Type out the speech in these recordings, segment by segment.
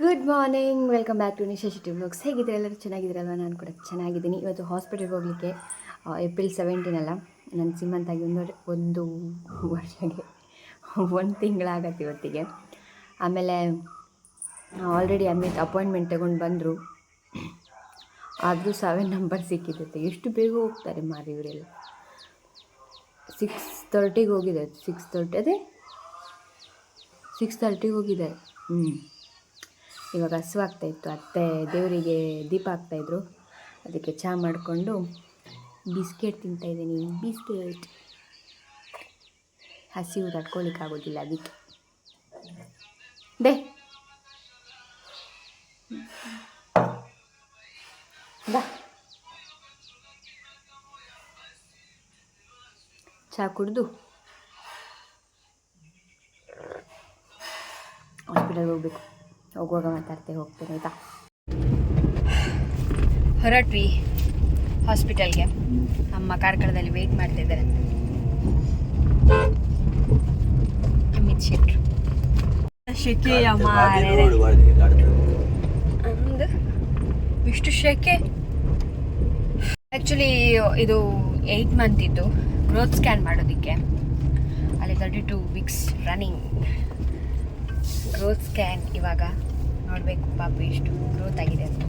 Good morning welcome back to Nisha Shetty blogs ಹೇಗಿದ್ದೀರಾ? ಎಲ್ಲರೂ ಚೆನ್ನಾಗಿದ್ದೀರಲ್ವ? ನಾನು ಕೂಡ ಚೆನ್ನಾಗಿದ್ದೀನಿ. ಇವತ್ತು ಹಾಸ್ಪಿಟಲ್ಗೆ ಹೋಗಲಿಕ್ಕೆ ಏಪ್ರಿಲ್ ಸೆವೆಂಟೀನ್ ಅಲ್ಲ. ನನ್ನ ಸಿಮ್ಮಂತಾಗಿ ಒಂದು ಒಂದು ವರ್ಷಕ್ಕೆ ಒಂದು ತಿಂಗಳಾಗತ್ತೆ ಇವತ್ತಿಗೆ. ಆಮೇಲೆ ಆಲ್ರೆಡಿ ಅಮಿತ್ ಅಪಾಯಿಂಟ್ಮೆಂಟ್ ತಗೊಂಡು ಬಂದರು. ಆದರೂ ಸೆವೆನ್ ನಂಬರ್ ಸಿಕ್ಕಿರುತ್ತೆ ಎಷ್ಟು ಬೇಗ ಹೋಗ್ತಾರೆ ಮಾರಿ ಇವರೆಲ್ಲ. ಸಿಕ್ಸ್ ತರ್ಟಿಗೆ ಹೋಗಿದೆ ಸಿಕ್ಸ್ ತರ್ಟಿ ಅದೇ? ಸಿಕ್ಸ್ ತರ್ಟಿಗೆ ಹೋಗಿದ್ದಾರೆ ಹ್ಞೂ ಇವಾಗ ಹಸುವಾಗ್ತಾ ಆಗ್ತಾಯಿತ್ತು ಅತ್ತೆ ದೇವರಿಗೆ ದೀಪ ಹಾಕ್ತಾಯಿದ್ರು ಅದಕ್ಕೆ ಚಹಾ ಮಾಡಿಕೊಂಡು ಬಿಸ್ಕೆಟ್ ತಿಂತಾಯಿದ್ದೀನಿ ಬಿಸ್ಕೆಟ್. ಹಸಿವು ತಡ್ಕೊಳಿಕ್ಕಾಗೋದಿಲ್ಲ ಅದಕ್ಕೆ. ದೇ ಬಾ. ಚಹಾ ಕುಡಿದು ಹಾಸ್ಪಿಟಲ್ಗೆ ಹೋಗ್ಬೇಕು. ಹೋಗುವಾಗ ಮಾತಾಡ್ತೇವೆ ಹೋಗ್ತೇನೆ ಆಯ್ತಾ? ಹೊರಟ್ವಿ ಹಾಸ್ಪಿಟಲ್ಗೆ ಅಮ್ಮ ಕಾರ್ಕಳದಲ್ಲಿ ವೆಯ್ಟ್ ಮಾಡ್ತಾ ಇದ್ದಾರೆ. ಅಮಿತ್ ಶೆಟ್ರು. ಶೆಕೆ ಅಂದು ಇಷ್ಟು ಶೆಕೆ? ಆ್ಯಕ್ಚುಲಿ ಇದು ಏಯ್ಟ್ ಮಂತ್ ಇದ್ದು. ಗ್ರೋತ್ ಸ್ಕ್ಯಾನ್ ಮಾಡೋದಕ್ಕೆ. ಅಲ್ಲಿ thirty two weeks running growth scan ಇವಾಗ ನೋಡಬೇಕು ಪಾಪು ಎಷ್ಟು ಗ್ರೋತ್ ಆಗಿದೆ ಅಂತ.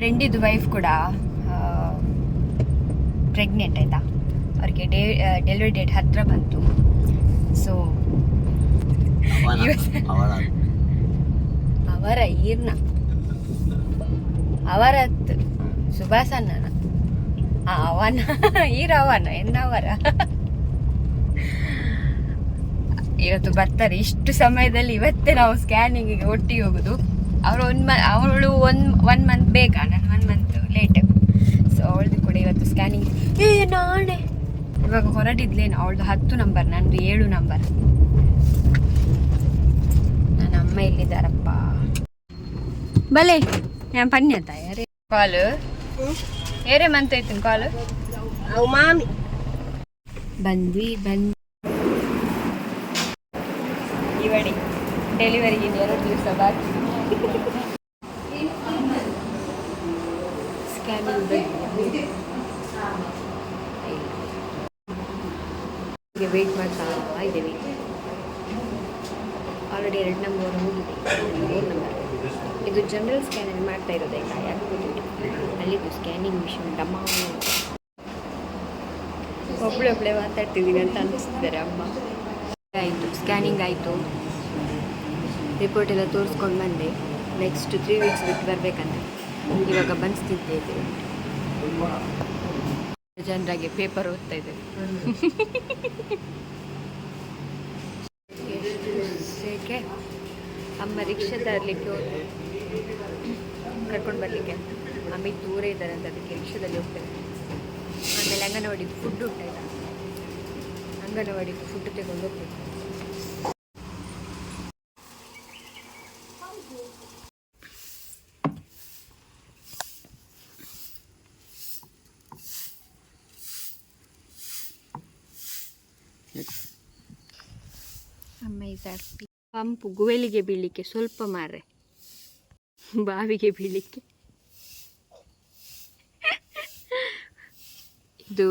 ಫ್ರೆಂಡಿದ್ದು ವೈಫ್ ಕೂಡ ಪ್ರೆಗ್ನೆಂಟ್ ಆಯಿತಾ? ಅವ್ರಿಗೆ ಡೇ ಡೆಲಿವರಿ ಡೇಟ್ ಹತ್ತಿರ ಬಂತು. ಸೊ ಅವರ ಈರ್ನ. ಅವರತ್ ಸುಭಾಸನ್ನ ಅವನ ಈರವನ ಎನ್ನವರ ಇವತ್ತು ಬರ್ತಾರೆ. ಇಷ್ಟು ಸಮಯದಲ್ಲಿ ಇವತ್ತೇ ನಾವು ಸ್ಕ್ಯಾನಿಂಗಿಗೆ ಒಟ್ಟಿಗೆ ಹೋಗುದು. ಅವ್ರು ಒಂದು ಮ, ಅವಳು ಒನ್ ಒನ್ ಮಂತ್ ಬೇಕಾ? ನಾನು ಒನ್ ಮಂತ್ ಲೇಟ್ ಸೊ ಅವಳದು ಕೂಡ ಇವತ್ತು ಸ್ಕ್ಯಾನಿಂಗ್ ಏ, ನಾಳೆ. ಇವಾಗ ಹೊರಟಿದ್ಲೇನು? ಅವಳದು ಹತ್ತು ನಂಬರ್ ನಂದು ಏಳು ನಂಬರ್ ನನ್ನ ಅಮ್ಮ ಇಲ್ಲಿದ್ದಾರಪ್ಪ ಬಲೆ ನಾನು ಪನ್ನಿ ಕಾಲು ಏರೆ ಮಂತ್ ಐತಿನ ಕಾಲು. ಅವು ಮಾಮಿ. ಬಂದ್ವಿ ಬಂದ್ ಇವಡಿ ಡೆಲಿವರಿಗೆ ಎರಡು ದಿವಸ ಬಾಕಿ. ಸ್ಕ್ಯಾನಿಂಗ್ ವೆಯ್ಟ್ ಮಾಡ್ತಾ ಇದ್ದೇವೆ. ಆಲ್ರೆಡಿ ಎರಡು ನಂಬರ್ ಹೋಗಿದೆ. ಮೂರು ನಂಬರ್ ಇದು ಜನರಲ್ ಸ್ಕ್ಯಾನಿಂಗ್ ಮಾಡ್ತಾ ಇರೋದೈತಾ ಯಾಕೆ ಅಲ್ಲಿದ್ದು ಸ್ಕ್ಯಾನಿಂಗ್ ಮಿಷಿನ್ ಡಮ್ಮ ಒಬ್ಳೆ ಒಬ್ಳೆ ಮಾತಾಡ್ತಿದ್ದೀನಿ ಅಂತ ಅನ್ನಿಸ್ತಿದ್ದಾರೆ ಅಮ್ಮ. ಆಯಿತು ಸ್ಕ್ಯಾನಿಂಗ್ ಆಯಿತು. ರಿಪೋರ್ಟ್ ಎಲ್ಲ ತೋರಿಸ್ಕೊಂಡು ಬಂದೆ. ನೆಕ್ಸ್ಟ್ ತ್ರೀ ವೀಕ್ಸ್ ಬಿಟ್ಟು ಬರಬೇಕಂತ. ಇವಾಗ ಬಂದಿದ್ದೆ ಜನರಾಗಿ ಪೇಪರ್ ಓದ್ತಾ ಇದ್ದೇವೆ. ಏಕೆ? ಅಮ್ಮ ರಿಕ್ಷಾ ತರಲಿಕ್ಕೆ ಹೋದ್ರು. ಕರ್ಕೊಂಡು ಬರಲಿಕ್ಕೆ ಅಮಿತ್ ದೂರ ಇದ್ದಾರೆ ಅಂತ ಅದಕ್ಕೆ ರಿಕ್ಷಾದಲ್ಲಿ ಹೋಗ್ತೇವೆ ಆಮೇಲೆ ಅಂಗನವಾಡಿ ಫುಡ್ ಉಂಟಾಯ್ತಾ ಅಂಗನವಾಡಿ ಫುಡ್ ತಗೊಂಡು ಹೋಗ್ಬೇಕು. ಪಂಪು ಗುವೆಲಿಗೆ ಬೀಳಲಿಕ್ಕೆ ಸ್ವಲ್ಪ ಮಾರೆ ಬಾವಿಗೆ ಬೀಳಲಿಕ್ಕೆ. ಇದು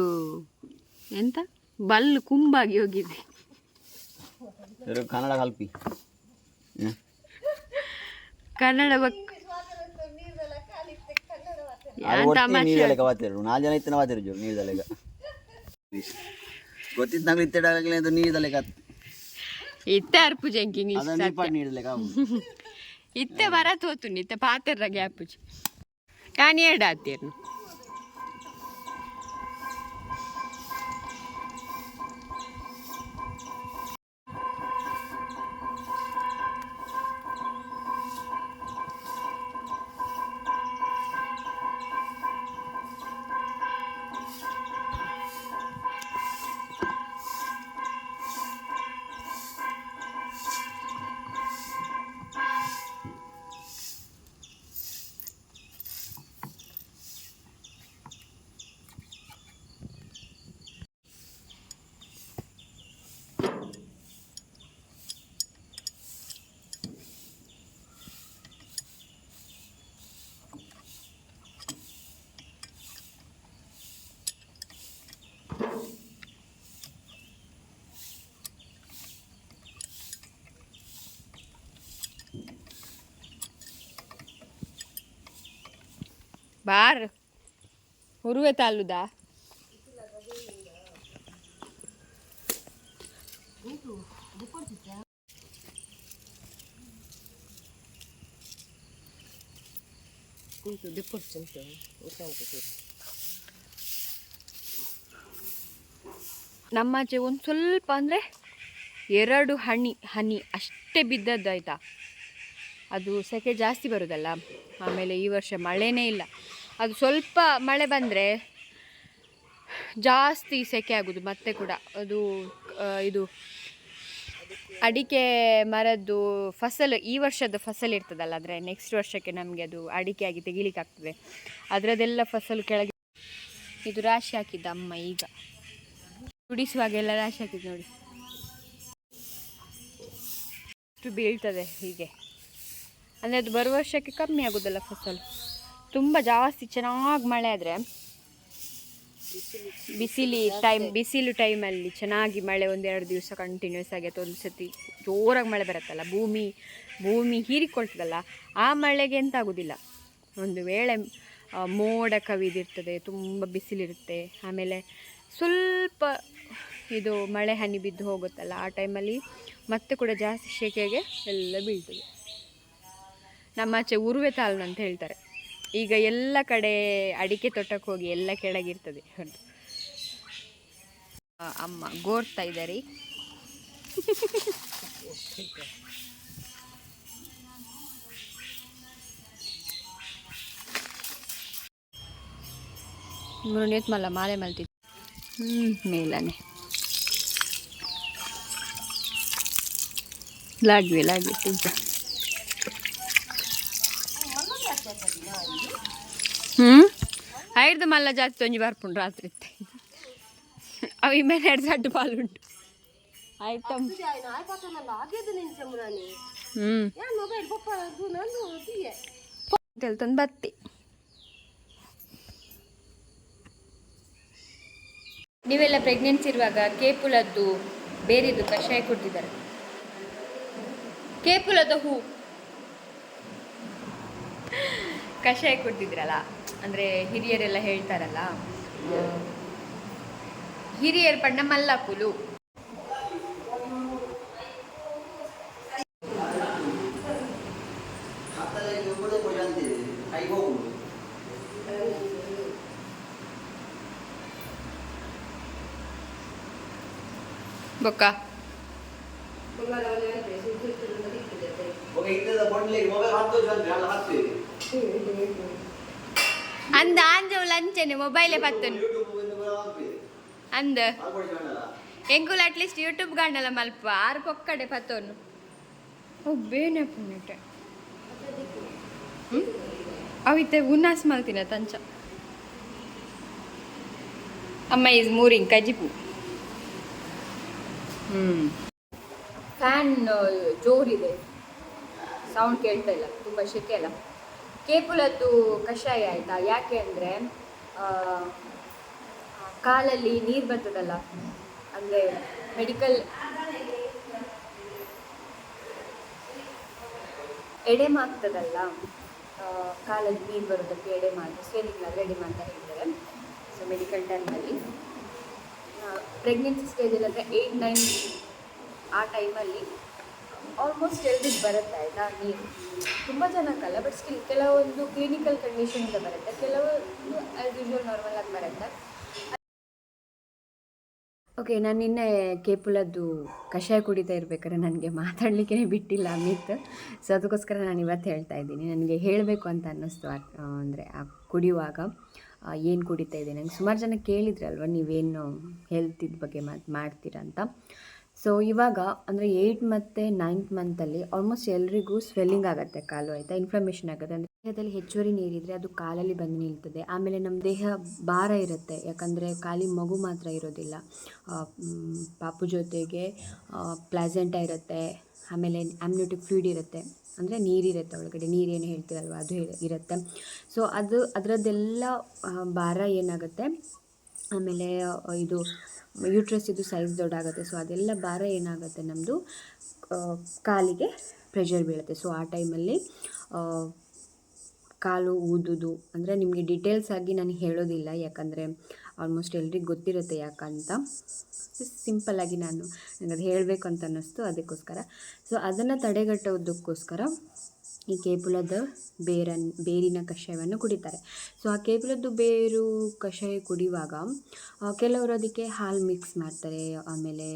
ಎಂತ? ಬಲ್ಲು ಕುಂಬಾಗಿ ಹೋಗಿದೆ. ಕನ್ನಡ ಕಲ್ಪಿ. ಕನ್ನಡ ಬಕ್ ನಾಲ್ಕು ಜನ ಇತ್ತನ ವಾತಿರು ಜೋರು ನೀರ್ದಲೆಗ ನಂಗೆ ಇತ್ತಡಾಗಲಿ ಅಂತ ನೀರ್ದಲೆಗ ಇತ್ತೆ ಅರ್ಪು ಜಂಕ್ ಇಂಗ್ಲಿಷ್ ಇತ್ತೆ ಬರತ್ ಹೋತು ಇತ್ತೆ ಪಾತೆರ್ರ ಗ್ಯಾಪುಜಿ ಕಾನಿ ಎರಡು ಆತೀರ್ನು. ಬಾರ್. ಹುರುವೆ ತಾಲುದಾ ನಮ್ಮಾಚೆ ಒಂದು ಸ್ವಲ್ಪ ಅಂದರೆ ಎರಡು ಹನಿ ಹನಿ ಅಷ್ಟೇ ಬಿದ್ದದ್ದು ಆಯಿತಾ? ಅದು ಸೆಕೆ ಜಾಸ್ತಿ ಬರೋದಲ್ಲ? ಆಮೇಲೆ ಈ ವರ್ಷ ಮಳೆನೇ ಇಲ್ಲ. ಅದು ಸ್ವಲ್ಪ ಮಳೆ ಬಂದರೆ ಜಾಸ್ತಿ ಸೆಕೆ ಆಗೋದು, ಮತ್ತೆ ಕೂಡ. ಅದು ಇದು ಅಡಿಕೆ ಮರದ್ದು ಫಸಲು, ಈ ವರ್ಷದ ಫಸಲು ಇರ್ತದಲ್ಲ ಅಂದರೆ ನೆಕ್ಸ್ಟ್ ವರ್ಷಕ್ಕೆ ನಮಗೆ ಅದು ಅಡಿಕೆ ಆಗಿ ತೆಗಿಲಿಕ್ಕೆ ಆಗ್ತದೆ. ಅದರದೆಲ್ಲ ಫಸಲು ಕೆಳಗೆ ಇದು ರಾಶಿ ಹಾಕಿದ್ದ ಅಮ್ಮ ಈಗ. ಕುಡಿಸುವಾಗೆಲ್ಲ ರಾಶಿ ಹಾಕಿದ್ದು ನೋಡಿ. ಇಷ್ಟು ಬೀಳ್ತದೆ ಹೀಗೆ. ಅಂದರೆ ಅದು ಬರುವ ವರ್ಷಕ್ಕೆ ಕಮ್ಮಿ ಆಗೋದಲ್ಲ ಫಸಲು. ತುಂಬ ಜಾಸ್ತಿ ಚೆನ್ನಾಗಿ ಮಳೆ ಆದರೆ ಬಿಸಿಲಿ ಟೈಮ್ ಬಿಸಿಲು ಟೈಮಲ್ಲಿ ಚೆನ್ನಾಗಿ ಮಳೆ ಒಂದೆರಡು ದಿವಸ ಕಂಟಿನ್ಯೂಸ್ ಆಗಿ ಅಥವಾ ಒಂದು ಸತಿ ಜೋರಾಗಿ ಮಳೆ ಬರುತ್ತಲ್ಲ, ಭೂಮಿ ಭೂಮಿ ಹೀರಿಕೊಳ್ತದಲ್ಲ, ಆ ಮಳೆಗೆ ಎಂತ ಆಗೋದಿಲ್ಲ. ಒಂದು ವೇಳೆ ಮೋಡ ಕವಿದಿರ್ತದೆ, ತುಂಬ ಬಿಸಿಲಿರುತ್ತೆ, ಆಮೇಲೆ ಸ್ವಲ್ಪ ಇದು ಮಳೆ ಹನಿ ಬಿದ್ದು ಹೋಗುತ್ತಲ್ಲ, ಆ ಟೈಮಲ್ಲಿ ಮತ್ತೆ ಕೂಡ ಜಾಸ್ತಿ ಶೆಕೆಗೆ ಎಲ್ಲ ಬೀಳ್ತದೆ. ನಮ್ಮಾಚೆ ಉರುವೆ ತಾಲ್ನು ಅಂತ ಹೇಳ್ತಾರೆ. ಈಗ ಎಲ್ಲ ಕಡೆ ಅಡಿಕೆ ತೋಟಕ್ಕೆ ಹೋಗಿ ಎಲ್ಲ ಕೆಳಗಿರ್ತದೆ ಅಮ್ಮ ಗೋರ್ತಾ ಇದ್ದಾರೆ. ಮಲ್ಲ ಮಾಲೆ ಮಲ್ತಿ ಹ್ಮ್, ಮೇಲನೆ. ಲಾಗ್ವಿ ಲಾಗ್ವಿ ತಿಂತ ಐದು ಮಲ್ಲ ಜಾಸ್ತಿ ಒಂಜಿ ಬರ್ಪುಂಡು ರಾತ್ರಿ. ಅವು ಮೇಲೆ ಎರಡು ಸಡ್ಡು ಪಾಲು ಉಂಟು ತಂದು ಬತ್ತಿ ನೀವೆಲ್ಲ ಪ್ರೆಗ್ನೆನ್ಸಿ ಇರುವಾಗ ಕೇಪುಲದ್ದು ಬೇರೆದು ಕಷಾಯ ಕೊಡ್ತಿದ್ದಾರೆ ಕೇಪುಲದ ಹೂ ಕಷಾಯ ಕೊಡ್ತಿದ್ರಲ್ಲ ಅಂದರೆ ಹಿರಿಯರೆಲ್ಲ ಹೇಳ್ತಾರಲ್ಲ ಹಿರಿಯರ್ ಪಣ್ಣ ಮೊಬೈಲ್ ಹೋಗುದು ಬೊಕ್ಕ ఒక ಅಂದ ಆಂಜವ್ ಲಂಚನೆ ಮೊಬೈಲ್ ಪತ್ತನು. ಅಂದ. ಎಂಕುಲ್ ಅಟ್ಲೀಸ್ಟ್ ಯೂಟ್ಯೂಬ್ ಗಾಂಡಲ ಮಲ್ಪ ಆರು ಪೊಕ್ಕಡೆ ಪತ್ತೋನು. ಬೇನೆ ಪುಣ್ಯಟೆ ಅವಿತೆ ಉನ್ನಾಸ್ ಮಲ್ತಿನ ತಂಚ. ಅಮ್ಮ ಈಸ್ ಮೂರಿಂಗ್ ಕಜಿಪು ಹ್ಞೂ ಫ್ಯಾನ್ ಜೋರಿದೆ. ಸೌಂಡ್ ಕೇಳ್ತಾ ಇಲ್ಲ ತುಂಬ ಶೆಕೆ ಅಲ್ಲ. ಕೇಪುಲದ್ದು ಕಷಾಯ ಆಯಿತಾ? ಯಾಕೆ ಅಂದರೆ ಕಾಲಲ್ಲಿ ನೀರು ಬರ್ತದಲ್ಲ ಅಂದರೆ ಮೆಡಿಕಲ್ ಎಡೆಮ ಆಗ್ತದಲ್ಲ ಕಾಲಲ್ಲಿ ನೀರು ಬರೋದಕ್ಕೆ ಎಡೆಮ ಅಂತ ಸ್ವೆಲ್ಲಿಂಗ್ ಆದರೆ ಎಡೆಮ ಅಂತ ಹೇಳ್ತಾರೆ. ಸೊ ಮೆಡಿಕಲ್ ಟೈಮಲ್ಲಿ ಪ್ರೆಗ್ನೆನ್ಸಿ ಸ್ಟೇಜಲ್ಲಿ ಏಯ್ಟ್ ನೈನ್ ಆ ಟೈಮಲ್ಲಿ ಆಲ್ಮೋಸ್ಟ್ ಎಲ್ರಿಗೂ ಬರುತ್ತೆ, ಆಯಿತಾ? ನೀರು ತುಂಬ ಜನಕ್ಕಲ್ಲ ಬಟ್ ಸ್ಕಿಲ್ ಕೆಲವೊಂದು ಕ್ಲಿನಿಕಲ್ ಕಂಡೀಷನಿಂದ ಬರುತ್ತೆ ಕೆಲವೊಂದು ಆ್ಯಸ್ ಯೂಶ್ವಲ್ ನಾರ್ಮಲ್ ಆಗಿ ಬರುತ್ತೆ. ಓಕೆ ನಾನು ನಿನ್ನೆ ಕೇಪುಲದ್ದು ಕಷಾಯ ಕುಡಿತಾ ಇರಬೇಕಾದ್ರೆ ನನಗೆ ಮಾತಾಡಲಿಕ್ಕೆ ಬಿಟ್ಟಿಲ್ಲ ಅಮಿತ್. ಸೊ ಅದಕ್ಕೋಸ್ಕರ ನಾನು ಇವತ್ತು ಹೇಳ್ತಾ ಇದ್ದೀನಿ. ನನಗೆ ಹೇಳಬೇಕು ಅಂತ ಅನ್ನಿಸ್ತು ಅಂದರೆ ಆ ಕುಡಿಯುವಾಗ ಏನು ಕುಡಿತಾ ಇದ್ದೀನಿ ನಂಗೆ ಸುಮಾರು ಜನ ಕೇಳಿದ್ರಲ್ವ, ನೀವೇನು ಹೆಲ್ತ್ ಇದ್ ಬಗ್ಗೆ ಮಾತು, ಮಾಡ್ತೀರಾ ಅಂತ. ಸೊ ಇವಾಗ ಅಂದರೆ ಏಯ್ಟ್ ಮತ್ತು ನೈನ್ತ್ ಮಂತಲ್ಲಿ ಆಲ್ಮೋಸ್ಟ್ ಎಲ್ರಿಗೂ ಸ್ವೆಲ್ಲಿಂಗ್ ಆಗುತ್ತೆ, ಕಾಲು ಆಯಿತಾ? ಇನ್ಫ್ಲಮೇಷನ್ ಆಗುತ್ತೆ. ಅಂದರೆ ದೇಹದಲ್ಲಿ ಹೆಚ್ಚುವರಿ ನೀರಿದ್ರೆ ಅದು ಕಾಲಲ್ಲಿ ಬಂದು ನಿಲ್ತದೆ. ಆಮೇಲೆ ನಮ್ಮ ದೇಹ ಭಾರ ಇರುತ್ತೆ. ಯಾಕಂದರೆ ಖಾಲಿ ಮಗು ಮಾತ್ರ ಇರೋದಿಲ್ಲ. ಪಾಪು ಜೊತೆಗೆ ಪ್ಲಾಸೆಂಟ ಇರುತ್ತೆ. ಆಮೇಲೆ ಅಮ್ಯೂಟಿಕ್ ಫ್ಲೂಯಿಡ್ ಇರುತ್ತೆ. ಅಂದರೆ ನೀರಿರುತ್ತೆ ಒಳಗಡೆ. ನೀರೇನು ಹೇಳ್ತೀರಲ್ವ ಅದು ಇರುತ್ತೆ. ಸೊ ಅದು, ಅದರದ್ದೆಲ್ಲ ಭಾರ ಏನಾಗುತ್ತೆ? ಆಮೇಲೆ ಇದು ಯೂಟ್ರಸ್ ಇದು ಸೈಜ್ ದೊಡ್ಡಾಗುತ್ತೆ. ಸೊ ಅದೆಲ್ಲ ಭಾರ ಏನಾಗುತ್ತೆ ನಮ್ಮದು ಕಾಲಿಗೆ ಪ್ರೆಷರ್ ಬೀಳುತ್ತೆ. ಸೊ ಆ ಟೈಮಲ್ಲಿ ಕಾಲು ಊದುದು. ಅಂದರೆ ನಿಮಗೆ ಡೀಟೇಲ್ಸ್ ಆಗಿ ನಾನು ಹೇಳೋದಿಲ್ಲ. ಯಾಕಂದರೆ ಆಲ್ಮೋಸ್ಟ್ ಎಲ್ರಿಗೂ ಗೊತ್ತಿರುತ್ತೆ ಯಾಕಂತ. ಸಿಂಪಲ್ಲಾಗಿ ನಾನು ನನಗೆ ಅದು ಹೇಳಬೇಕು ಅಂತ ಅನ್ನಿಸ್ತು. ಅದಕ್ಕೋಸ್ಕರ. ಸೊ ಅದನ್ನು ತಡೆಗಟ್ಟೋದಕ್ಕೋಸ್ಕರ ಈ ಕೇಪುಲದ ಬೇರನ್, ಬೇರಿನ ಕಷಾಯವನ್ನು ಕುಡಿತಾರೆ. ಸೊ ಆ ಕೇಪುಲದ್ದು ಬೇರು ಕಷಾಯ ಕುಡಿಯುವಾಗ ಕೆಲವರು ಅದಕ್ಕೆ ಹಾಲು ಮಿಕ್ಸ್ ಮಾಡ್ತಾರೆ, ಆಮೇಲೆ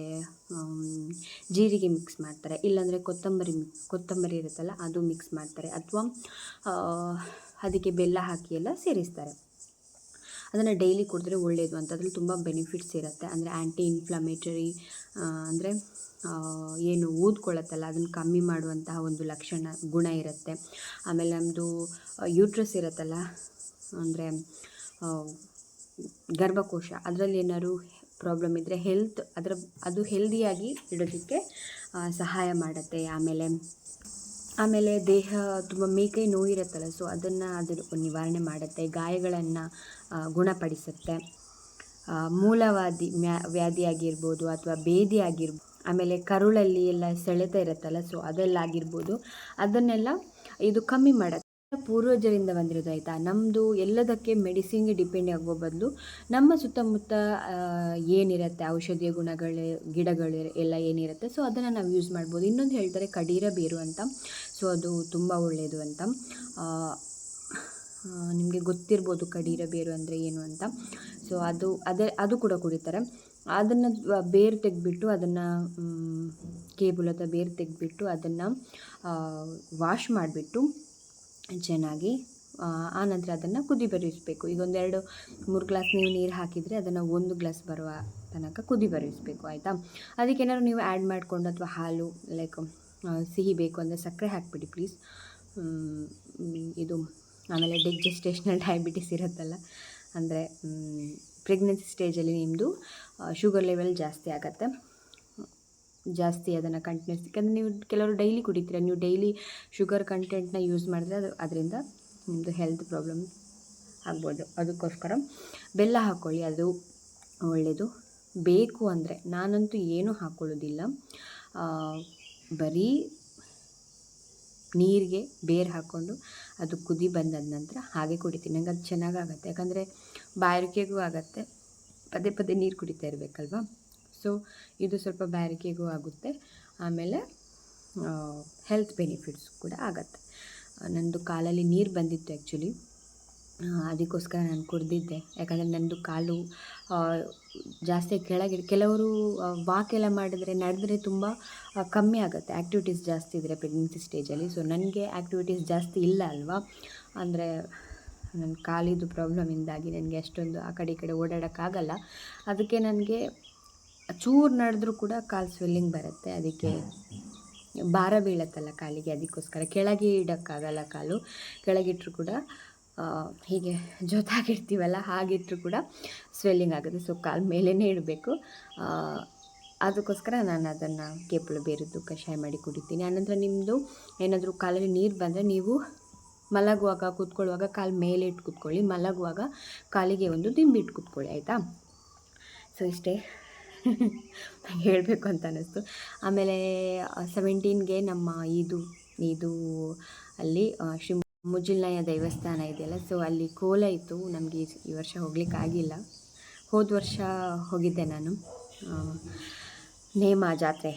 ಜೀರಿಗೆ ಮಿಕ್ಸ್ ಮಾಡ್ತಾರೆ, ಇಲ್ಲಾಂದರೆ ಕೊತ್ತಂಬರಿ ಕೊತ್ತಂಬರಿ ಇರುತ್ತಲ್ಲ, ಅದು ಮಿಕ್ಸ್ ಮಾಡ್ತಾರೆ, ಅಥವಾ ಅದಕ್ಕೆ ಬೆಲ್ಲ ಹಾಕಿ ಎಲ್ಲ ಸೇರಿಸ್ತಾರೆ. ಅದನ್ನು ಡೈಲಿ ಕುಡಿದ್ರೆ ಒಳ್ಳೆಯದು ಅಂತ. ಅದ್ರಲ್ಲಿ ತುಂಬ ಬೆನಿಫಿಟ್ಸ್ ಇರುತ್ತೆ. ಅಂದರೆ ಆ್ಯಂಟಿ ಇನ್ಫ್ಲಮೇಟರಿ ಅಂದರೆ ಏನು ಊದ್ಕೊಳ್ಳುತ್ತಲ್ಲ ಅದನ್ನು ಕಮ್ಮಿ ಮಾಡುವಂತಹ ಒಂದು ಲಕ್ಷಣ, ಗುಣ ಇರುತ್ತೆ. ಆಮೇಲೆ ನಮ್ಮದು ಯೂಟ್ರಸ್ ಇರುತ್ತಲ್ಲ, ಅಂದರೆ ಗರ್ಭಕೋಶ, ಅದರಲ್ಲಿ ಏನಾದ್ರು ಪ್ರಾಬ್ಲಮ್ ಇದ್ದರೆ ಹೆಲ್ತ್ ಅದರ, ಅದು ಹೆಲ್ದಿಯಾಗಿ ಇಡೋದಕ್ಕೆ ಸಹಾಯ ಮಾಡುತ್ತೆ. ಆಮೇಲೆ ಆಮೇಲೆ ದೇಹ ತುಂಬ ಮೇಕೈ ನೋವಿರುತ್ತಲ್ಲ ಸೊ ಅದನ್ನು ಅದು ನಿವಾರಣೆ ಮಾಡುತ್ತೆ, ಗಾಯಗಳನ್ನು ಗುಣಪಡಿಸುತ್ತೆ. ಮೂಲವಾದಿ ಮ್ಯಾ ವ್ಯಾಧಿ ಆಗಿರ್ಬೋದು ಅಥವಾ ಬೇದಿ ಆಗಿರ್ಬೋದು ಆಮೇಲೆ ಕರುಳಲ್ಲಿ ಎಲ್ಲ ಸೆಳೆತ ಇರುತ್ತಲ್ಲ ಸೊ ಅದೆಲ್ಲ ಆಗಿರ್ಬೋದು ಅದನ್ನೆಲ್ಲ ಇದು ಕಮ್ಮಿ ಮಾಡುತ್ತೆ. ಪೂರ್ವಜರಿಂದ ಬಂದಿರೋದು, ಆಯಿತಾ? ನಮ್ಮದು ಎಲ್ಲದಕ್ಕೆ ಮೆಡಿಸಿನ್ಗೆ ಡಿಪೆಂಡ್ ಆಗೋ ಬದಲು ನಮ್ಮ ಸುತ್ತಮುತ್ತ ಏನಿರುತ್ತೆ? ಔಷಧೀಯ ಗುಣಗಳು, ಗಿಡಗಳು ಎಲ್ಲ ಏನಿರುತ್ತೆ? ಸೊ ಅದನ್ನು ನಾವು ಯೂಸ್ ಮಾಡ್ಬೋದು. ಇನ್ನೊಂದು ಹೇಳ್ತಾರೆ, ಕಡೀರ ಬೇರು ಅಂತ. ಸೊ ಅದು ತುಂಬ ಒಳ್ಳೆಯದು ಅಂತ. ನಿಮಗೆ ಗೊತ್ತಿರ್ಬೋದು ಕಡೀರ ಬೇರು ಅಂದರೆ ಏನು ಅಂತ. ಸೊ ಅದು, ಅದೇ, ಅದು ಕೂಡ ಕುಡಿತಾರೆ. ಅದನ್ನು ಬೇರು ತೆಗೆದ್ಬಿಟ್ಟು ಅದನ್ನು ಕೇಬುಲದ ಬೇರು ತೆಗೆದ್ಬಿಟ್ಟು ಅದನ್ನು ವಾಶ್ ಮಾಡಿಬಿಟ್ಟು ಚೆನ್ನಾಗಿ ಆನಂತರ ಅದನ್ನು ಕುದಿ ಬರಿಸಬೇಕು. ಈಗ ಒಂದೆರಡು ಮೂರು ಗ್ಲಾಸ್ ನೀವು ನೀರು ಹಾಕಿದರೆ ಅದನ್ನು ಒಂದು ಗ್ಲಾಸ್ ಬರುವ ತನಕ ಕುದಿ ಬರಿಸಬೇಕು, ಆಯಿತಾ? ಅದಕ್ಕೆ ಏನಾದ್ರು ನೀವು ಆ್ಯಡ್ ಮಾಡಿಕೊಂಡು ಅಥವಾ ಹಾಲು ಲೈಕ್ ಸಿಹಿ ಬೇಕು ಅಂದರೆ ಸಕ್ಕರೆ ಹಾಕಿಬಿಡಿ ಪ್ಲೀಸ್ ಇದು ಆಮೇಲೆ ಡಿಜೆಸ್ಟೇಷನಲ್ ಡಯಾಬಿಟಿಸ್ ಇರುತ್ತಲ್ಲ, ಅಂದರೆ ಪ್ರೆಗ್ನೆನ್ಸಿ ಸ್ಟೇಜಲ್ಲಿ ನಿಮ್ಮದು ಶುಗರ್ ಲೆವೆಲ್ ಜಾಸ್ತಿ ಆಗುತ್ತೆ. ಜಾಸ್ತಿ ಅದನ್ನು ಕಂಟಿನ್ಯೂಸ್ ಯಾಕಂದರೆ ನೀವು ಕೆಲವರು ಡೈಲಿ ಕುಡಿತೀರ, ನೀವು ಡೈಲಿ ಶುಗರ್ ಕಂಟೆಂಟ್ನ ಯೂಸ್ ಮಾಡಿದ್ರೆ ಅದು ಅದರಿಂದ ನಿಮ್ಮದು ಹೆಲ್ತ್ ಪ್ರಾಬ್ಲಮ್ ಆಗ್ಬೋದು. ಅದಕ್ಕೋಸ್ಕರ ಬೆಲ್ಲ ಹಾಕ್ಕೊಳ್ಳಿ ಅದು ಒಳ್ಳೆಯದು ಬೇಕು ಅಂದರೆ ನಾನಂತೂ ಏನೂ ಹಾಕ್ಕೊಳ್ಳೋದಿಲ್ಲ ಬರೀ ನೀರಿಗೆ ಬೇರು ಹಾಕ್ಕೊಂಡು ಅದು ಕುದಿ ಬಂದಾದ ನಂತರ ಹಾಗೆ ಕುಡಿತೀನಿ. ನಂಗೆ ಅದು ಚೆನ್ನಾಗಾಗತ್ತೆ. ಯಾಕಂದರೆ ಬಾಯಾರಿಕೆಗೂ ಆಗುತ್ತೆ. ಪದೇ ಪದೇ ನೀರು ಕುಡಿತಾ ಇರಬೇಕಲ್ವಾ? ಸೊ ಇದು ಸ್ವಲ್ಪ ಬ್ಯಾರಿಕೆಗೂ ಆಗುತ್ತೆ. ಆಮೇಲೆ ಹೆಲ್ತ್ ಬೆನಿಫಿಟ್ಸ್ ಕೂಡ ಆಗತ್ತೆ. ನಂದು ಕಾಲಲ್ಲಿ ನೀರು ಬಂದಿತ್ತು ಆ್ಯಕ್ಚುಲಿ ಅದಕ್ಕೋಸ್ಕರ ನಾನು ಕುಡ್ದಿದ್ದೆ. ಯಾಕಂದರೆ ನನ್ನದು ಕಾಲು ಜಾಸ್ತಿ ಕೆಳಗೆ, ಕೆಲವರು ವಾಕ್ ಎಲ್ಲ ಮಾಡಿದರೆ ನಡೆದ್ರೆ ತುಂಬ ಕಮ್ಮಿ ಆಗುತ್ತೆ. ಆ್ಯಕ್ಟಿವಿಟೀಸ್ ಜಾಸ್ತಿ ಇದ್ದರೆ ಪ್ರೆಗ್ನೆನ್ಸಿ ಸ್ಟೇಜಲ್ಲಿ ಸೊ ನನಗೆ ಆ್ಯಕ್ಟಿವಿಟೀಸ್ ಜಾಸ್ತಿ ಇಲ್ಲ ಅಲ್ವಾ? ಅಂದರೆ ನನ್ನ ಕಾಲಿದು ಪ್ರಾಬ್ಲಮಿಂದಾಗಿ ನನಗೆ ಅಷ್ಟೊಂದು ಆ ಕಡೆ ಈ ಕಡೆ ಓಡಾಡೋಕ್ಕಾಗಲ್ಲ. ಅದಕ್ಕೆ ನನಗೆ ಚೂರು ನಡೆದ್ರೂ ಕೂಡ ಕಾಲು ಸ್ವೆಲ್ಲಿಂಗ್ ಬರುತ್ತೆ. ಅದಕ್ಕೆ ಭಾರ ಬೀಳತ್ತಲ್ಲ ಕಾಲಿಗೆ. ಅದಕ್ಕೋಸ್ಕರ ಕೆಳಗೆ ಇಡೋಕ್ಕಾಗಲ್ಲ ಕಾಲು. ಕೆಳಗಿಟ್ಟರು ಕೂಡ ಹೀಗೆ ಜೊತಾಗಿರ್ತೀವಲ್ಲ ಹಾಗಿಟ್ಟರು ಕೂಡ ಸ್ವೆಲ್ಲಿಂಗ್ ಆಗುತ್ತೆ. ಸೊ ಕಾಲು ಮೇಲೇ ಇಡಬೇಕು. ಅದಕ್ಕೋಸ್ಕರ ನಾನು ಅದನ್ನು ಕೇಪಳು ಬೇರೆದ್ದು ಕಷಾಯ ಮಾಡಿ ಕುಡಿತೀನಿ. ಆನಂತರ ನಿಮ್ಮದು ಏನಾದರೂ ಕಾಲಲ್ಲಿ ನೀರು ಬಂದರೆ ನೀವು ಮಲಗುವಾಗ ಕೂತ್ಕೊಳ್ಳುವಾಗ ಕಾಲು ಮೇಲೆ ಇಟ್ಟು ಕೂತ್ಕೊಳ್ಳಿ. ಮಲಗುವಾಗ ಕಾಲಿಗೆ ಒಂದು ದಿಂಬಿಟ್ಟು ಕೂತ್ಕೊಳ್ಳಿ, ಆಯಿತಾ? ಸೊ ಇಷ್ಟೇ. ಹೇಳಬೇಕು ಅಂತ ಅನ್ನಿಸ್ತು. ಆಮೇಲೆ ಸೆವೆಂಟೀನ್ಗೆ ನಮ್ಮ ಇದು ಇದು ಅಲ್ಲಿ ಶ್ರೀ ಮುಜುಲ್ನಾಯ ದೇವಸ್ಥಾನ ಇದೆಯಲ್ಲ ಸೊ ಅಲ್ಲಿ ಕೋಲ ಇತ್ತು. ನಮಗೆ ಈ ವರ್ಷ ಹೋಗ್ಲಿಕ್ಕೆ ಆಗಿಲ್ಲ. ಹೋದ ವರ್ಷ ಹೋಗಿದ್ದೆ ನಾನು. ನೇಮ ಜಾತ್ರೆ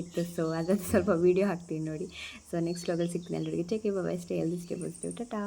ಇತ್ತು ಸೊ ಅದನ್ನು ಸ್ವಲ್ಪ ವೀಡಿಯೋ ಹಾಕ್ತೀನಿ ನೋಡಿ. ಸೊ ನೆಕ್ಸ್ಟ್ ವ್ಲಾಗಲ್ಲಿ ಸಿಗ್ತೀನಿ ಎಲ್ಲರಿಗೆ take bye stay healthy stay positive tata